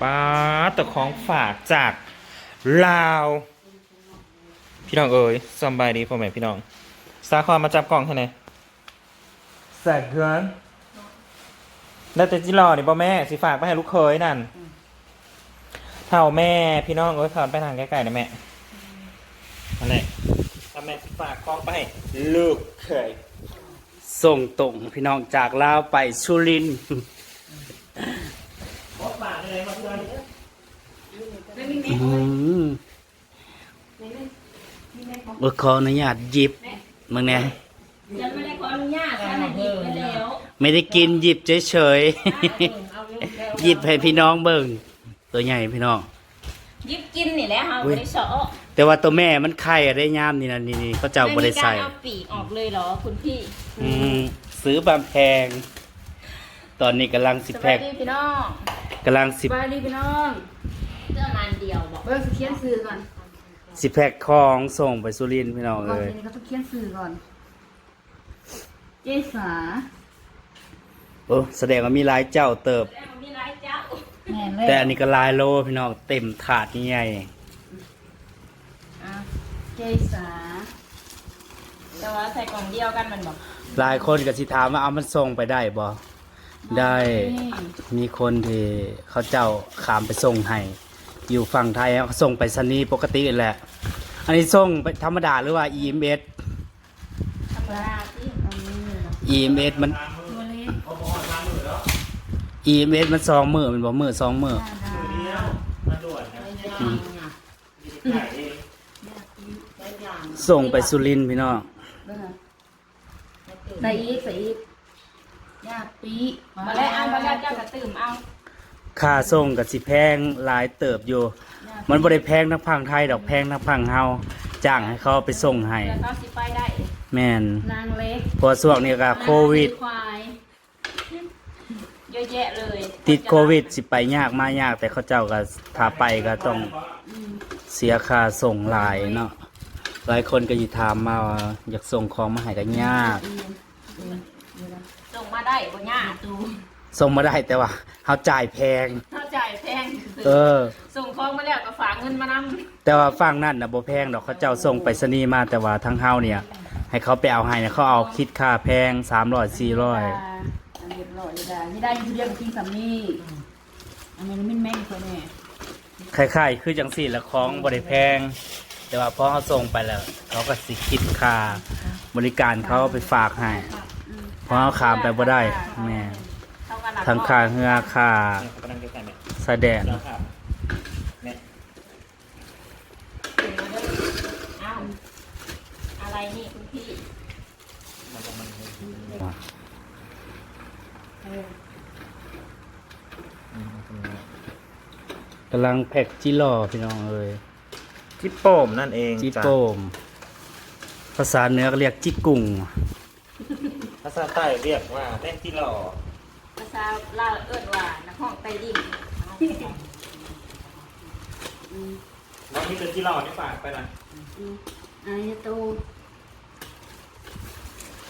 ป้าดแต่ของฝากจากลาว พี่น้องเอ๋ยสำบายดีพ่อแม่พี่น้อง สาครมาจับกล่องเท่าไหร่ใส่เพื่อนได้แต่จิรอนี่พ่อแม่สิฝากไปให้ลูกเคยนั่นเท่าแม่พี่น้องเอ้ยขอไปทางใกล้ๆนะแม่อันไหนถ้าแม่สิฝากกล้องไปให้ลูกเคยส่งตรงพี่น้องจากลาวไปสุรินทร์ ฝากอะไรมาเพื่อนอืมเออขออนุญาตหยิบมึงเนี่ยฉันไม่ได้ขออนุญาตฉันน่ะหยิบไปแล้วไม่ได้กินหยิบเฉยๆหยิบให้พี่น้องเบิ่งตัวใหญ่พี่น้องหยิบกินนี่แหละค่ะอุ๊บยริสอแต่ว่าตัวแม่มันไข่อะได้ย่ามนี่นะนี่นี่เขาเจ้าบริใส่ม่มีการเอาปีกออกเลยเหรอคุณพี่ อืมซื้อบามแพง ตอนนี้กำลังสิสแพวัสกดีพี่น้อง กำลังสิสบายดีพี่น้องเจ้านานเดียวบอกเบิ้งสิเขียนสื่อก่อนสิแพกของส่งไปสุรินทร์พี่น้องก่อนเลยทีนี้ก็ต้องเขียนสื่อก่อน เจสาโอ้แสดงว่ามีหลายเจ้าเติบ แล้วมันมีหลายเจ้าแม่นเลยแต่อันนี้ก็หลายโลพี่น้องเต็มถาดใหญ่อะเจสาแต่ว่าใส่กล่องเดียวกันมันบอกหลายคนก็สิถามว่าเอามันส่งไปได้บ่ ได้มีคนที่เขาเจ้าขามไปส่งให้ อยู่ฝั่งไทยเขาส่งไปสนีย์ปกติแหละ อันนี้ส่งไปธรรมดาหรือว่า EMS ธรรมดาที่เอามือ EMS มัน ตัวเล็ก EMS มันสองมือมันบอกมือสองมือดาดามาด่วนนะอืมถ่ายเอส่งไปสุรินทร์พี่น้อง ใส่อีกใส่อีก ปีมาแล้วเอามาแล้วเจ้ากระตื่มเอาค่าส่งกับสิแพงหลายเติบอยู่ มันบ่ได้แพงทั้งพังไทยดอกแพงทั้งพังเฮาจ้างให้เขาไปส่งให้เดี๋ยวเขาสิไปได้แม่นนางเล็กเพอช่วงนี้ก็โควิดควายเยอะแยะเลยติดโควิด สิไปยากมายาก แต่เขาเจ้าก็ถ้าไปก็ต้องเสียค่าส่งหลายเนาะหลายคนก็อยู่ถามมาว่าอยากส่งของมาให้ก็ยากส่ง มาได้บ่ยากส่งมาได้แต่ว่าเขาจ่ายแพง เข้าใจายแพงเออ ส่งของมาแล้วก็ฝากเงินมานำแต่ว่าฝั่งนั่นนะบ่แพงดอกเขาเจ้าส่งไปสนีย์มาแต่ว่าทั้งเฮาเนี่ย ให้เขาไปเอาให้เนี่ยเขาเอาคิดค่าแพงสามร้อยสี่ร้อยอันเรียบร้อยเลยได้นี่ได้อยูเรียกกับพี่สามีอันนี้มิ้นแม่งคนแน่คล้ายๆ คือจังสี่ละของบ่ได้แพง แต่ว่าพอเขาส่งไปแล้ว เขาก็สิคิดค่าบริการเขาเอาไปฝากให้ เพราะเขาขามไปบ่ได้แม่เท่ากันหลักทั้งค่าเฮือค่าเนี่ยกำลังจะใส่เนี่ยแสดงแล้วครับเนี่ยเอาอะไรนี่คุณพี่กำลังแพ็กจิหล่อพี่น้องเอ้ยจิโป้มนั่นเองจิจ้ะ โป้มภาษาเหนือก็เรียกจิกุ้งภาษาใต้เรียกว่าแป้งที่หล่อภาษาลาวเอิ้นว่านักห้องใต้ดินน้องนี่เป็นที่หล่อนี่ฝากไปนะอันนี้ตู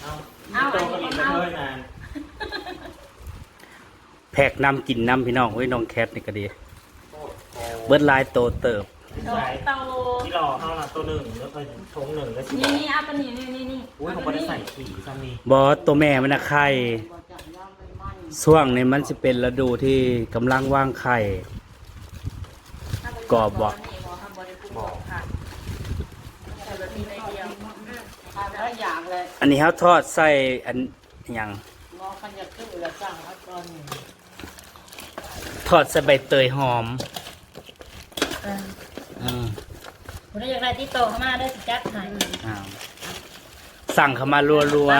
เอาโตก็อีกแล้วเลยนานแพ็กน้ำกินน้ำพี่น้องเว้ยน้องแคทนี่ก็ดีเบิดหลายโตเติบ ดอกเตาที่หล่อเท่านั้นตัวหนึ่งแล้วก็ทงหนึ่งแล้วสินี่นี่เอาตัวนี้นี่นี่นี่อุ้ยผมไม่ได้ใส่ขี่ซ้ำนี่บอสตัวแม่มันนะไข่ช่วงนี้มันจะเป็นฤดูที่กำลังว่างไข่ กรอบบ่บอกค่ะใส่แบบนี้ในเดียวทานแล้วอย่างเลยอันนี้เขาทอดใส่อันหยังงอขันอยากขึ้นหรือสั่งเอาตอนนี้ทอดใส่ใบเตยหอมอืม คุณอยากได้ที่โตเข้ามาได้สิจัดให้อ้าวสั่งเข้ามารัว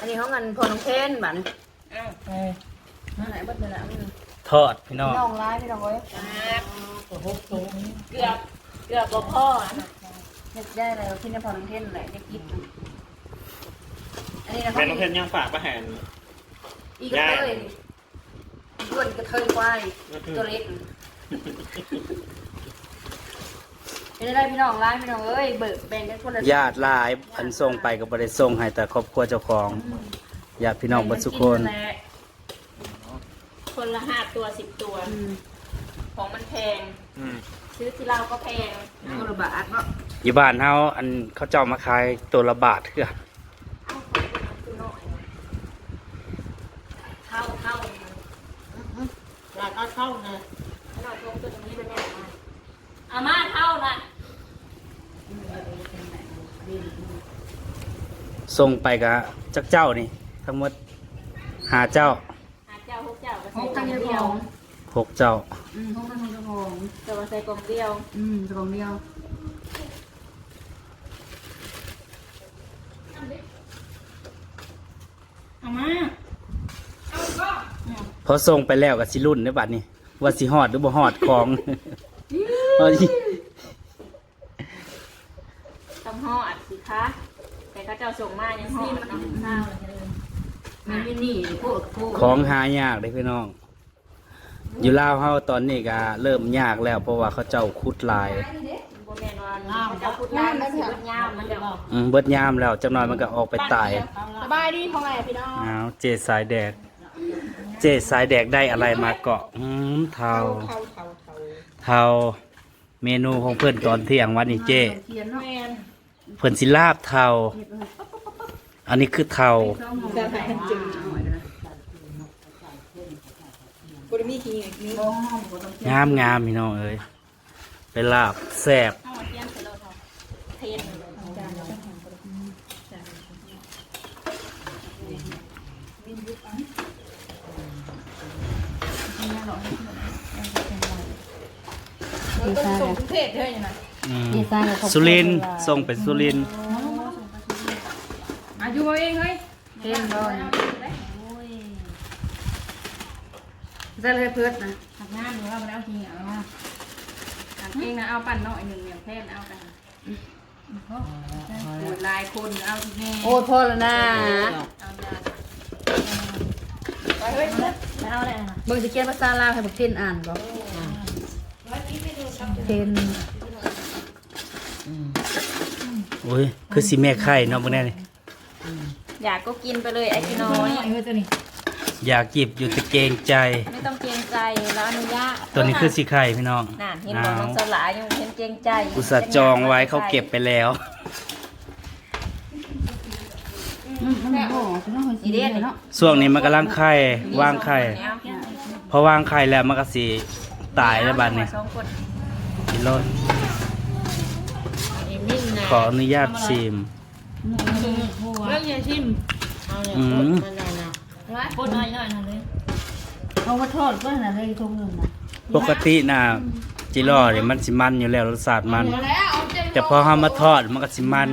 อันนี้เขาเงินพอน้องเทนบ้านอ้าวเออมาไหนบัดเลยละอืมๆทอดพี่น้องน้องร้ายพี่น้องเอ้ยเกือบเกือบบ่พ่อนะเฮ็ดได้เลยที่นี่พอน้องเทนแหละจะกินอันนี้นะเป็นน้องเพชรยังฝากประหารอีกกระเทยด้วนกระเทยควายตัวเล็ก เป็นได้พี่น้องร้ายพี่น้องเอ้ยเบิกแบ่งกันคนละญาติหลายอันส่งไปก็บ่ได้ส่งให้แต่ครอบครัวเจ้าของญาติพี่น้องเบัดสุคนแหละคนละห้าตัวสิบตัว อืมของมันแพง อืมซื้อที่เราก็แพงตัวละบาทเนาะอยู่บ้านเฮาอันเขาเจ้ามาขายตัวละบาทเถื่อคือน้อยเท่าเท่าอยากเอาเข้าไงหน่อยตรงตัวนี้เป็นยังไงอาม่าเท่านะ ส่งไปกะจักเจ้านี่ ทั้งหมดหาเจ้าหาเจ้าหกเจ้าก็ห้ใส่องกล่ตั้องงเจ้าเดีขยวองหกเจ้า อืมห้องตั้งเจ้าของแต่ว่าใส่กล่องเดียวอืมเจ้าของเดียวอาม่าพอส่งไปแล้วก็สิรุ่นในบัดนี้ว่าสิฮอดหรือบ่ฮอดของ เอาสิต้องห่ออัดสิคะแต่ เขาเจ้าส่งมายังห่อเนาะข้าวเลยมันไม่นี่พวกพวกของหายากเด้พี่น้อง อยู่ลาวเฮาตอนนี้ก็เริ่มยากแล้วเพราะว่าเขาเจ้าขุดหลาย บ่แม่นว่าเขาเจ้าพูดง่ายมันสิเบิดยามมันเดี๋ยวอืมเบิดยามแล้วจักหน่อยมันก็ออกไปตายสบายดีพ่อแม่พี่น้องอ้าวเจสายแดก เจสายแดกได้อะไรมาเกาะอืมเทาเทาเมนูของเพื่อนตอนเที่ยงวันนี้เจ เทียนเนาะแม่น เพื่อนสิลาบเทาอันนี้คือเทาช่องหอมจะใส่จืดบ่ได้มีขี้มีงามงามพี่น้องเอ้ยไปลาบแซ่บห่อเทียนส่เราเท่าเท่าเลย ศเท่านี้นะอืมดีซ่าเลยขอบคุณสุรินทร์ส่งไปสุรินทร์อายุเอาเองเฮ้ยเท่งร้อนจะเลยเพื่อนนะหักงานหรือว่ามันเอาทีเอามาหักเองนะเอาปั่นหน่อยหนึ่งอย่างแพทย์เอากันโหดลายคนเอาที่แม่โอ้พอแล้วนะเอายาไปเฮ้ยเพื่อนไม่เอาอะไรนะเบิ่งจะเขียนภาษาลาวให้บักเทนอ่านก่อนเทน โอ้ย คือสิแม่ไข่เนาะพวกนี้นี่อยากก็กินไปเลยไอ้พี่น้อยอยากจิบอยู่แต่เกรงใจ ไม่ต้องเกรงใจแล้วอนุญาตตัวนี้คือสิไข่พี่น้องน่ะเห็นบอกน้องสลายยังเห็นเกรงใจอุตส่าห์จองไว้เขาเก็บไปแล้วอืมมันบ่จะต้องคนสีเดียเนาะช่วงนี้มันกำลังไข่วางไข่พอวางไข่แล้วมันก็สิตายแล้วบัดนี้สองคนกินรสนิ่มนะ ขออนุญาตชิม เรื่องยาชิมเอาเนี่ยอืม มันน่ะนะปนหน่อยหน่อยนะเลยเขาว่าทอดก็น่ะเลยทงหนึงนะปกติน่ะจิรอเนี่ยมันสิมันอยู่แล้วรสชาติมัน แต่พอเฮามาทอดมันก็สิมัน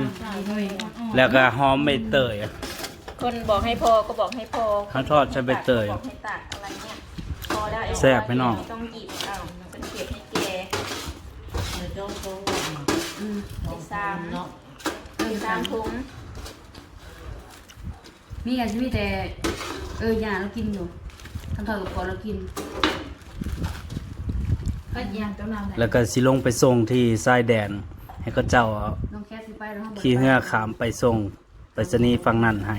แล้วก็หอมใบเตยคนบอกให้พอก็บอกให้พอเขาทอดใช้ใบเตยบอกให้ตัดอะไรเนี่ยพอแล้วไอ้แซ่บไหมน้อง ต้องหยิบเอาเป็นเก็บให้แก เดี๋ยวโจ้โจ้ อืมใส่ซามเนาะใส่ซามถุงมีกันมีแต่ เออยาเรากินอยู่ทำทอดกับก่อนเรากินก็ยางเจ้านำแล้วก็สิลงไปส่งที่ชายแดน ให้เขาเจ้าเอาน้องแค่สิไปแล้วห้องขี่เหือขามไปส่งไปสนีย์ฝั่งนั้นให้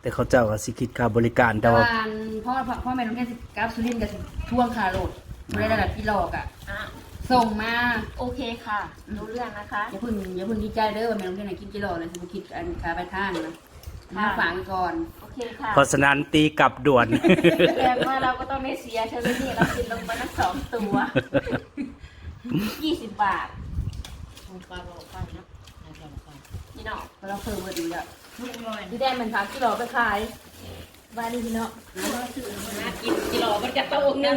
แต่เขาเจ้าก็สิคิดค่าบริการแต่แต่ว่าว่าพ่อพ่อแม่น้องแค่สิกราฟสุรินทร์กับสิท่วงคาโรดไม่ได้ระดับพี่หลอกอะ อะ ส่งมาโอเคค่ะรู้เรื่องนะคะ อย่าเพึ่งอย่าเพึ่งดีใจเด้อว่าแม่น้องแค่ไหนกินกิโลเลยสมมติคิดอันคาไปทางนะมาฝากไว้ก่อน โอเคค่ะเพราะฉะนั้นตีกลับด่วน แสดงว่าเราก็ต้องไม่เสียใช่ไหมนี่เรากินลงไปทั้งสองตัวยี่สิบบาทลงไปบอกไปนะให้ลงไปพี่น้องเพราะเราเพิ่มมาดีแล้วพี่แดงมันสามกิโลไปขายบ้านนี้พี่น้องนะกินกิโลมันจะโตหนึง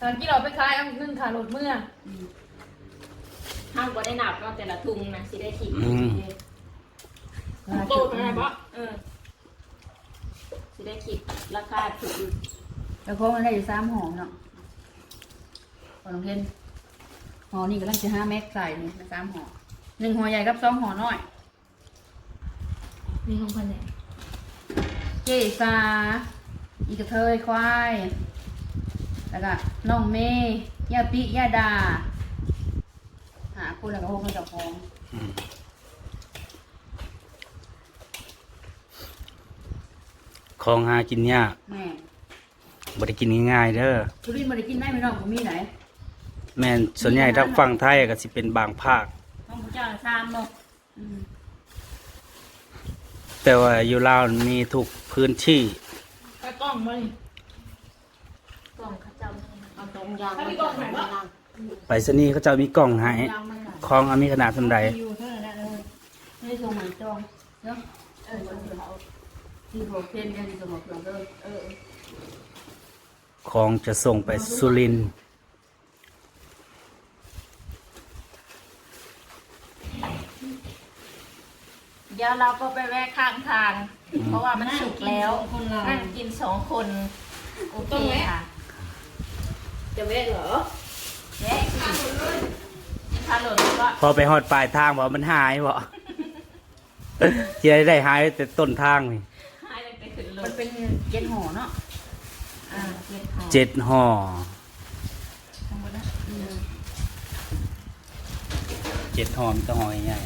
ตอนที่เราไปขายเอาหนึ่งขาโหลดเมื่อห้างก็ได้หนับเนาะแต่ละทุงนะสิได้ขิงอืม โตเท่าไหร่ปะเออสิได้ขิงราคาถูกแล้วก็มันได้อยู่สามห่อเนาะขอน้องเทนห่อนี่กำลังจะห้าแม็กใส่นี่สามห่อหนึ่งห่อใหญ่กับสองห่อน้อย มีของคนไหนเจซาอีกระเทยควาย แล้วก็น้องเมย์ย่าปิย่าดา หาคนแล้วก็พวกคนเจ้าของของหากินยากแม่บ่ได้กินง่ายๆเด้อทุเรียนมาได้กินได้ไหมน้องผมมีไหนแม่นส่วนใหญ่ทางฝั่งไทยก็สิเป็นบางภาคห้องพระเจ้าละซามเนาะอืมแต่ว่าอยู่ลาวมีทุกพื้นที่ ไปกล้องมาดิ กล่องเขาเจ้า เอาตรง ยางมันจะไม่นั่งไปสนีเขาเจะมีกล่องให้ยางมันน่ะของอันมีขนาดสำใดอยู่เท่านั้นแหละเลยไม่ได้ส่งหมายจองเนาะเออเดียวเอาที่ผมเพียนกันสมองเปลือกเด้อออของจะส่งไปสุรินทร์เดี๋ยวเราก็ไปแวะข้างทาง เพราะว่ามันสุกแล้วคนเรานั่งกินสองคนโอเคค่ะ จะแวะเหรอแวะกินถนนก็พอไปฮอดปลายทางบ่มันหายบ่ที่ได้ได้หายแต่ต้นทางนี่ให้มันไปขึ้นรมันถเป็นเย็นห่อเนาะอ่าเจ็ดหอเจ็ดห่อทั้งหมดนะเจ็ดห่อมีแต้องห่อใหญ่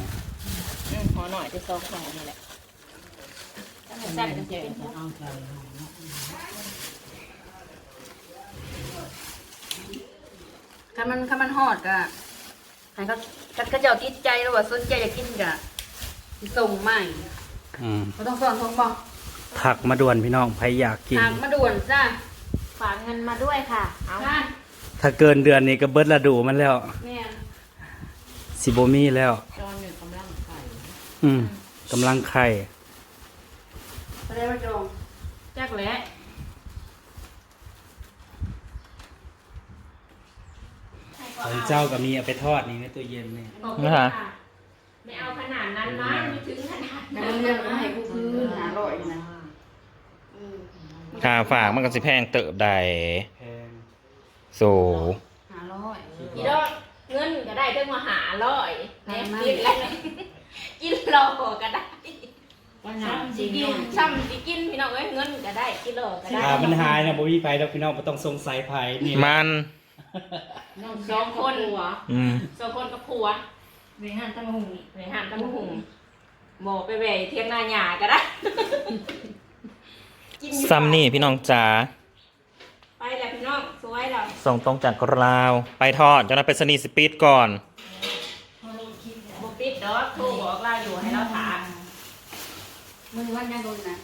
อืมหอหน่อยจะซองหอนี่แหละสั้นกันเจ็ดเอาใจคันมันคันมันฮอดก็ให้เขาคันเขาเจ้าติดใจแล้วว่าสนใจอยากกินก็สิส่งใหม่ๆอืมเขาต้องสอนทงบ่ถักมาด่วนพี่น้องใครอยากกิน ทางมาด่วนจ้าฝากเงินมาด้วยค่ะ เอาค่ะถ้าเกินเดือนนี้ก็เบิดฤดูมันแล้ว แม่นสิบมีแล้ว จอนเนี่ยกำลังไข่อืมกำลังไข่แสดงว่าจองจักแหล้ว ของเจ้าก็มีเอาไปทอดนี่ในตู้เย็นนี่โอเคนะฮะค่ะไม่เอาขนาดนั้นนะไม่ถึงขนาดแต่นั้นมันเรียกว่าให้กูคืนหาร้อยนะอืมค่าฝากมันก็สิแพงเติบใดแพงโซหาร้อยอีดอกเงินก็ได้ตั้งมาหาร้อยแหนกินแล้วกินโลก็ได้ว่าหนาจริสิงกินซ้ำสิกินพี่น้องเอ้ยเงินก็ได้กิโลก็ได้อ่ามันหายนะบ่มีไผดอกพี่น้องบ่ต้องสงสัยไผนี่มัน สองคนอืมสองคนกับผัวในห้างตั้งหุงไปหามตำหุงบอกไปแหวะเทียงนาหยาก็ได้กินอยู่ซัมนี่พี่น้องจ๋าไปแล้วพี่น้องสวยแล้วส่งตรงจากลาว ไปทอดจนนั้นไปสนีย์สปีดก่อนบุปิดดอกโทรบอกเราอยู่ให้เราถามมือวันยังโดนนะ